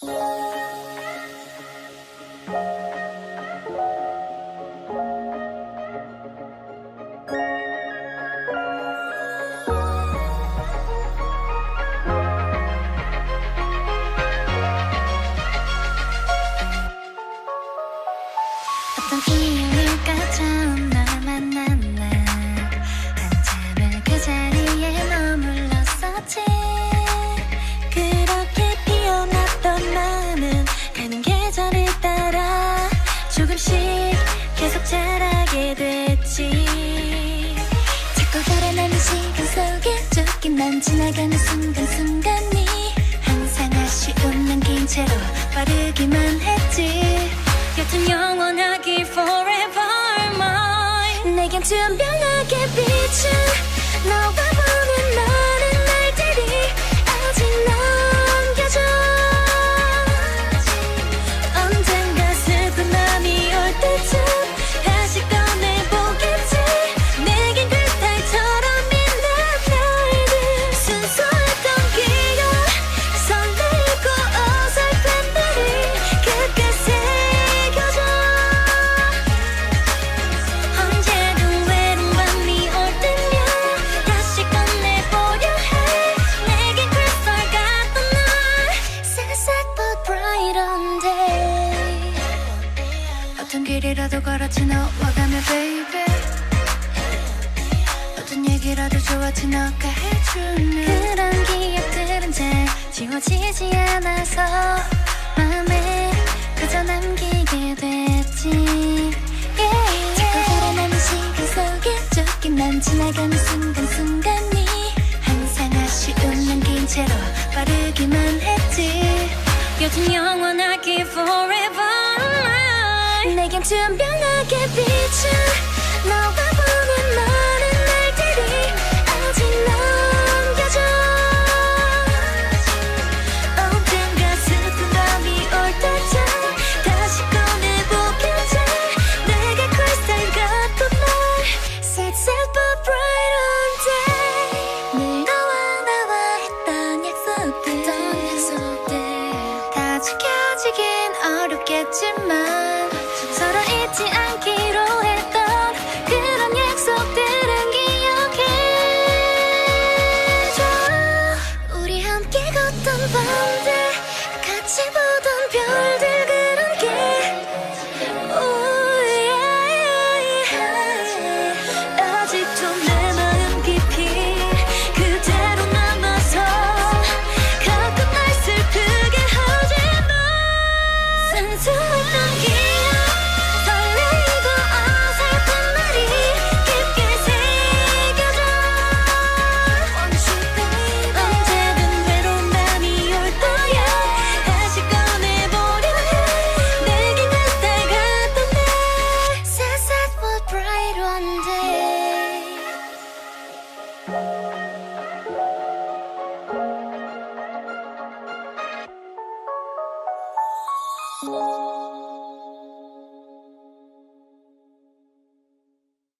어떤 이유일까 속에 쫓기만 지나가는 순간순간이 항상 아쉬운 남긴 채로 빠르기만 했지. 곁은 영원하기 forever mine. 내겐 투명하게 비춘 걸었지 너와 가면 baby. 어떤 얘기라도 좋았지 너가 해주는 그런 기억들은 잘 지워지지 않아서 마음에 그저 남기게 됐지. 쫓기만 지나가는 순간순간이 항상 아쉬운 남긴 채로 빠르기만 했지. 여튼 영원하기 forever. 내겐 투명 하게 비춘 너와 보는 많은 날들이 아직 남겨져. 언젠가 슬픈 밤이 올 때쯤 다시 꺼내보겠지. 내게 crystal 같던 날 Set set 너와 나와 했던 약속들. 다 지켜지긴 어렵겠지만 어떤 밤들 같이 보던 별들. Música